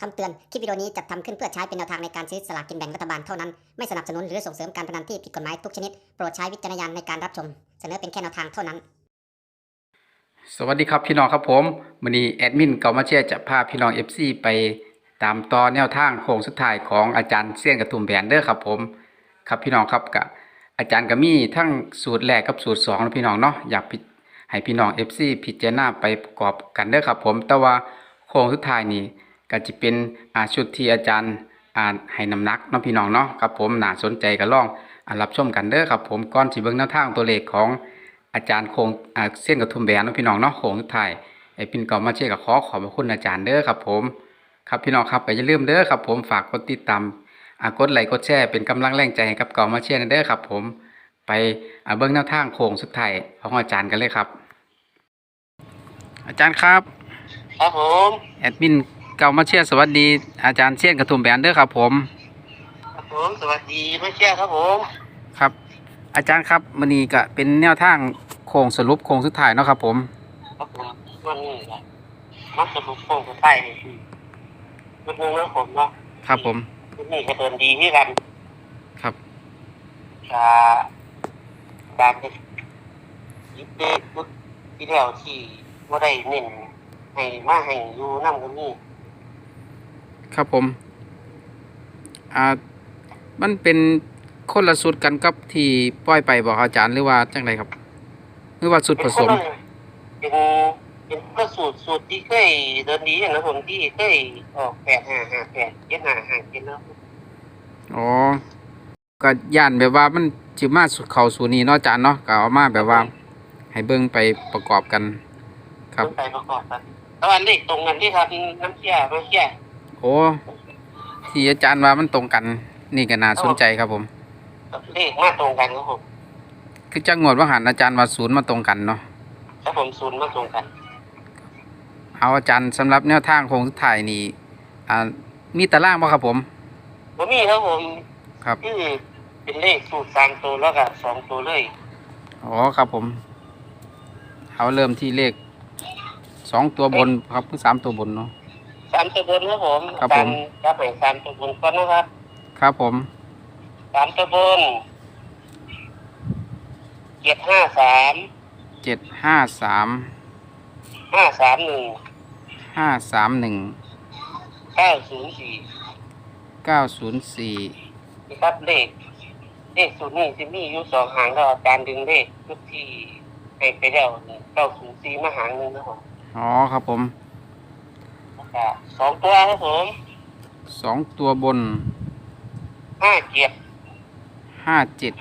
คำเตือน คลิปวิดีโอนี้จัดทำขึ้นเพื่อใช้เป็นแนวทางในการซื้อสลากกินแบ่งรัฐบาลเท่านั้น ไม่สนับสนุนหรือส่งเสริมการพนันที่ผิดกฎหมายทุกชนิด โปรดใช้วิจารณญาณในการรับชม เสนอเป็นแค่แนวทางเท่านั้น สวัสดีครับพี่น้องครับผมวันนี้แอดมินเกามาเชียจะพาพี่น้อง FC ไปตามต่อแนวทางโค้งสุดท้ายของอาจารย์เสี้ยนกระทุ่มแบนเด้อครับผม ครับพี่น้องครับกับอาจารย์ก็มีทั้งสูตรแรกกับสูตรสองนะพี่น้องเนาะอยากให้พี่น้อง FC พิจารณาไปประกอบกันเด้อครับผม แต่ว่าโค้งสุดท้ายนี่ ก็จะเป็นอาชุดที่อาจารย์อ่านให้น้ำหนักเนาะพี่น้องเนาะครับผมน่าสนใจก็ลองอ่ารับชมกันเด้อครับผมก่อนสิเบิ่งแนวทางตัวเลขของอาจารย์โคงอ่าเส้นกระทุ่มแบนเนาะพี่น้องเนาะโคงสุดท้ายไอ้ปินเก่ามาเชียร์กับขอขอบพระคุณอาจารย์เด้อครับผม ครับพี่น้องครับก็อย่าลืมเด้อครับผมฝากกดติดตามอ่ากดไลค์กดแชร์เป็นกำลังแรงใจให้กับเก่ามาเชียร์เด้อครับผมไปอ่าเบิ้งแนวทางโค้งสุดท้ายของอาจารย์กันเลยครับ อาจารย์ครับ ครับผมแอดมิน เก่ามาเชียร์สวัสดีอาจารย์เส้นกระทุ่มแบนเด้อครับผม ครับผมสวัสดีไม่เชื่อครับผมครับ อาจารย์ครับมันนี้ก็เป็นแนวทางโค้งสรุปโค้งสุดท้ายเนาะครับ ผม ครับผมวันนี้แหละมักจะลุกโป่งกับใต้เลยพี่วันนึงนะผมเนาะครับผมวันนี้ก็เดินดีที่กันครับจะการจะยิบเด็กพุทที่แล้วที่ว่าได้เน้นให้มาให้อยู่น้ำกันนี่ ครับผมอ่ามันเป็นคนละสูตรกันกับที่ปล่อยไปบอกอาจารย์หรือว่าจังไรครับหรือว่าสูตรผสม เป็นเป็นกระสูตรสูตรที่เคยเดินดีอย่างนะผมที่เคยออกแปดห้าห้าแปดเจ็ดห้าห้าเจ็ดแล้วอ๋อก็ย่านแบบว่ามันจิมาสูตรเขาสูตรนี้เนาะอาจารย์เนาะก็เอามาแบบว่า ให้เบิ่งไปประกอบกัน ครับไปประกอบกันแล้วอันเลขตรงกันที่ครับน้ำเชี่ยน้ำเชี่ย โอ้ที่อาจารย์ว่ามันตรงกัน นี่ก็น่าสนใจครับผมเลขมาตรงกันครับผมคือจังงวดว่าหันอาจารย์ว่าศูนย์มาตรงกันเนาะครับผมศูนย์มาตรงกัน เอาอาจารย์สำหรับแนวทางโค้งสุดท้ายนี่อ่ามีตารางบ่ครับผมผมมีครับผมครับคือเป็นเลขสูตรสามตัวแล้วก็สองตัวเลยอ๋อครับผมเอาเริ่มที่เลขสองตัวบนครับคือสามตัวบนเนาะสามตัวบนครับผมครับผมการไปสามตัวบนก่อนนะครับครับผมสามตัวบนเจ็ดห้าสามเจ็ดห้าสามห้าสามหนึ่งห้าสามหนึ่งเก้าศูนย์สี่เก้าศูนย์สี่นี่ครับเลขเลขสูตรนี้จะมีอยู่สองหางแล้วอาจารย์ดึงเลขทุกที่ให้ไปแล้วเก้าศูนย์สี่มาหางหนึ่งนะครับอ๋อครับผม แล้วก็สองตัวครับผมสองตัวบนห้าเจ็ดห้าเจ็ด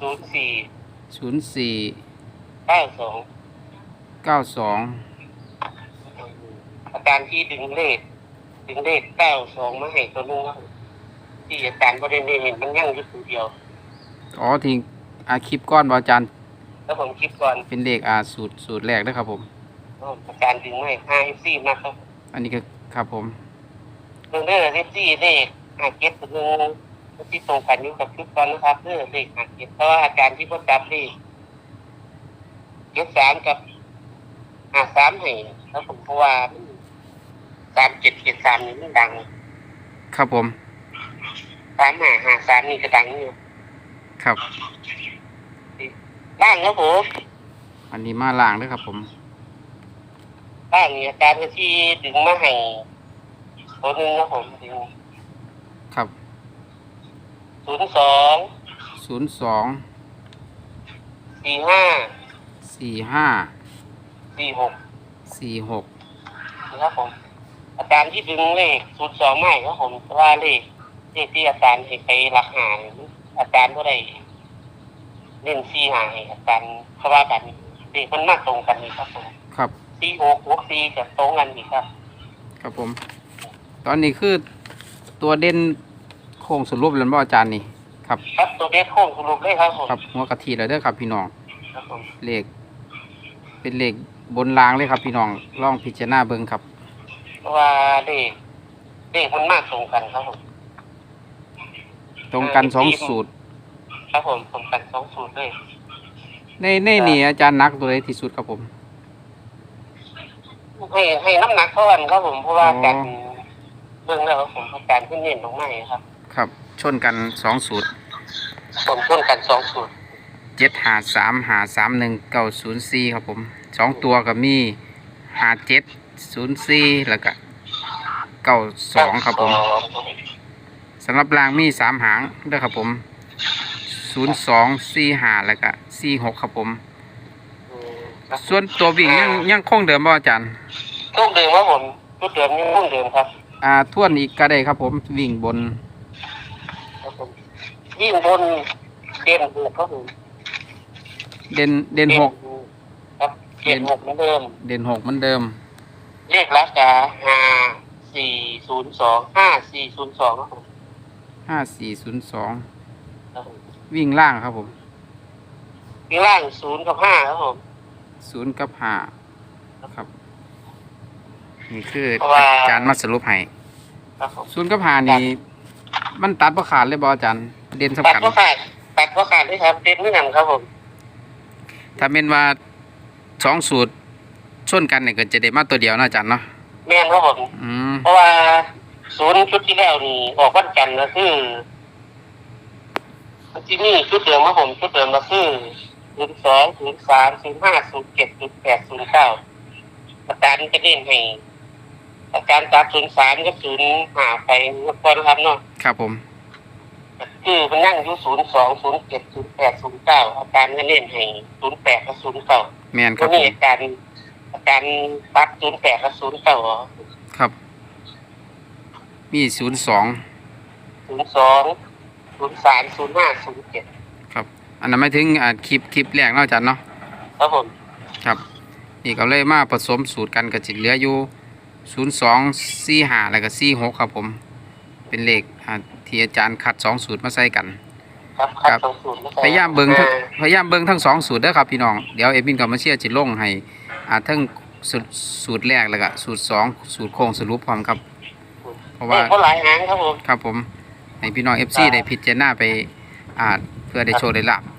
ศูนย์สี่ศูนย์สี่เก้าสองเก้าสองอาจารย์ที่ดึงเลขดึงเลขเก้าสองมาให้ตัวนึงครับที่อาจารย์ประเด็นได้เห็นมันยั่งอยู่ตัวเดียวอ๋อทีอาคลิปก้อนบอาจารย์ แล้วผมคิดก่อนเป็นเลขอาสูตรสูตรแรกนะครับผมอ้าวอาจารย์ดึงไม่ห้าเอฟซีมากครับ อันนี้ก็ครับผมเรื่องเด้อเอฟซีเลขห้าเจ็ดตัวนึงที่ตรงกันอยู่กับคลิปก่อนนะครับเด้อเลขห้าเจ็ดเพราะว่าอาจารย์ที่พ่อจับเลขเจ็ดสามกับห้าสามให้แล้วผมเพราะว่าสามเจ็ดเจ็ดสามนี่มันดัง ครับผมสามห้าห้าสามนี่ก็ดังอยู่ครับล่างครับผมอันนี้มาล่างด้วยครับผม ล่างนี่อาจารย์ที่ดึงมาให้ตัวหนึงครับผมดึงครับศูนย์สองศูนย์สองสี่ห้าสี่ห้าสี่หกสี่หกนะครับผม อาจารย์ที่ดึงเลขศูนย์สองไม่ครับผมเพราะว่าเลขเลขที่อาจารย์ให้ไปหลักหาเนี่ยอาจารย์ก็ได้เล่นสี่หาให้อาจารย์เพราะว่ากันเลขมันมากตรงกันนี่ครับผมครับ สี่หกหกสี่จะตรงกันอีกครับ ครับผม ตอนนี้คือตัวเด่นโค้งสรุปแล้วบ่อาจารย์นี่ ครับ ครับตัวเด็ดโค้งสรุปเลยครับผมครับหัวกะทิแล้วเด้อครับพี่น้อง ครับผมเลข เป็นเลขบนรางเลยครับพี่น้องลองพิจารณาเบิ่งครับ เพราะว่าเลขเลขมันมากตรงกันครับผม ตรงกันสองสูตร ครับผมตรงกันสองสูตรเลย ในในนี่อาจารย์นักตัวใดที่สุดครับผม ให้ให้น้ำหนักเท่ากันครับผมเพราะว่าอ๋อกันเรื่องแล้วครับผมอาการขึ้นเน้นตรงไหนครับ ครับ ชนกันสองสูตรผมต้นกันสองสูตรเจ็ดหาสามหาสามหนึ่งเก้าศูนย์สี่ครับผมสองตัวก็มีหาเจ็ดศูนย์สี่แล้วก็เก้าสองครับผมสำหรับรางมีสามหางเด้อครับผมศูนย์สองสี่หาแล้วก็สี่หกครับผมอืมครับ ส่วนตัววิ่งยังยังคงเดิมบ่อาจารย์ลูกเดิมครับผมลูกเดิมนี่ลูกเดิมครับอ่าทวนอีกก็ได้ครับ ผมวิ่งบนครับผมยิ่งบนเด่นหกครับผมเด่นเด่นหกครับเด่นหกเหมือนเดิมเด่นหกเหมือนเดิม เลขรักษาห้าสี่ศูนย์สองห้าสี่ศูนย์สองครับผมห้าสี่ศูนย์สองครับผมวิ่งล่างครับผมข้างล่างศูนย์กับห้าครับผม ศูนย์กับห้าครับ นี่คือเพราะว่า อาจารย์มาสรุปให้ครับผมศูนย์กับห้านี่มันตัดประขาดเลยบออาจารย์เด่นสำตัดคัญก็ขาดตัดก็ขาดด้วยครับเด่นเหมือนกันครับผมถ้าเป็นว่าสองสูตรชนกันเนี่ยก็จะได้มาตัวเดียวเนาะอาจารย์เนาะแม่นครับผมอืมเพราะว่าศูนย์ชุดที่แล้วนี่ออกวันจันทร์ก็คือที่นี่ชุดเดิมครับผมชุดเดิมก็คือ ศูนย์สองศูนย์สามศูนย์ห้าศูนย์เจ็ดศูนย์แปดศูนย์เก้าอาจารย์จะเล่นให้อาจารย์จับศูนย์สามกับศูนย์ห้าไปงวดก่อนครับเนาะครับผมคือมันนั่งอยู่ศูนย์สองศูนย์เจ็ดศูนย์แปดศูนย์เก้าอาจารย์ก็เล่นให้ศูนย์แปดกับศูนย์เก้าแมนคก็รับผนี่มอาจารย์อาจารย์ปัดศูนย์แปดกับศูนย์เก้าครับ มีศูนย์สองศูนย์สองศูนย์สามศูนย์ห้าศูนย์เจ็ดครับ อันนั้นไม่ถึงอ่าคลิปคลิปแรกเนาะอาจารย์เนาะครับผมครับ นี่ก็เลยมาผสมสูตรกันกับจิเหลืออยู่ศูนย์สองสี่ห้าแล้วก็สี่หกครับผม เป็นเลขอ่าที่อาจารย์คัดสองสูตรมาใส่กัน ครับครัครับ บสองศูนย์นะครับพยายามเบิ้งทั้งพยายามเบิ้งทั้งสองสูตรเด้อครับพี่น้องเดี๋ยวเอมินกับมาเชียร์จิลงให้อ่าทั้งสูตรสูตรแรกแล้วก็สูตรสองสูตรโค้งสรุปพร้อมครับ เพราะว่าเขาหลายหางครับผม ครับผมให้พี่น้องเอฟซีได้พิจารณาไปอ่านเพื่อได้โชว์ได้ลาบครับ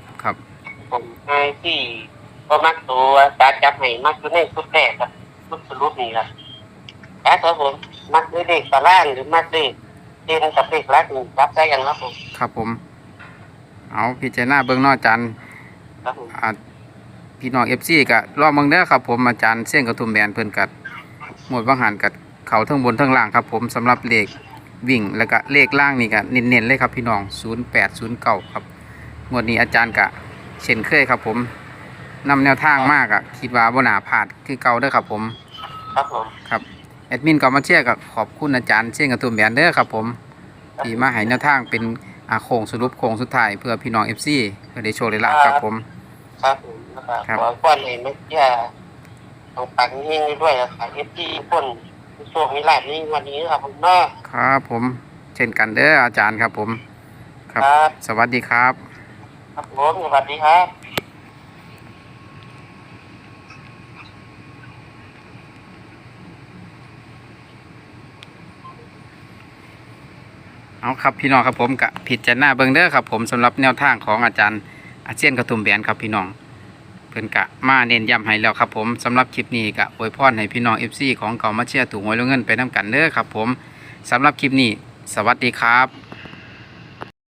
ผมไอ้ที่ก็มักตัวตาจับให้มักอยู่ในชุดแรกครับชุดสรุปนี่ครับครับผมมักด้วยเด็กตาล่างหรือมักด้วยเด่นกับเด็กรักนี่รับได้ยังครับผมครับผม เอาพิจารณาเบื้องนอกอาจารย์ครับผมอ่าพี่น้องเอฟซีก็รอเมืองเด้อครับผมอาจารย์เส้นกระทุ่มแบนเพิ่นกัดหมวดบางหันกัดเขาทั้งบนทั้งล่างครับผมสำหรับเลขวิ่งแล้วก็เลขล่างนี่ก็เน้นๆเลยครับพี่น้อง 0809 ครับงวดนี้อาจารย์ก็ เช่นเคยครับ ผมนำแนวทางมากอะคิดว่าบ่น่าพลาดคือเก่าเด้อครับผม ครับผม ครับแอดมินก็มาเชียร์กับขอบคุณอาจารย์เช่นกระทุ่มแบนเด้อครับผมที่มาให้แนวทางเป็นอาโค้งสรุปโค้งสุดท้ายเพื่อพี่น้อง FC เพื่อได้โชว์ได้ลาบครับผม ครับผมนะครับครับขอก้อนให้ไม่แย่ต้องปังยิ่งด้วยนะครับเอฟที่คนช่วงนี้หลาบนี้วันนี้ครับผมเนาะครับผม เช่นกันเด้ออาจารย์ครับผม ครับครับสวัสดีครับ ครับผมสวัสดีครับเอาครับพี่น้องครับผมกับผิดจะหน้าเบิงเด้อครับผมสำหรับแนวทางของอาจารย์อาเซียนกระทุ่มแบนครับพี่น้องเพิ่นกะมาเน้นย้ำให้แล้วครับผมสำหรับคลิปนี้กะอวยพรให้พี่น้อง FC ของเก่ามาเชียร์ถูกหวยลงเงินไปน้ำกันเด้อครับผมสำหรับคลิปนี้ สวัสดีครับ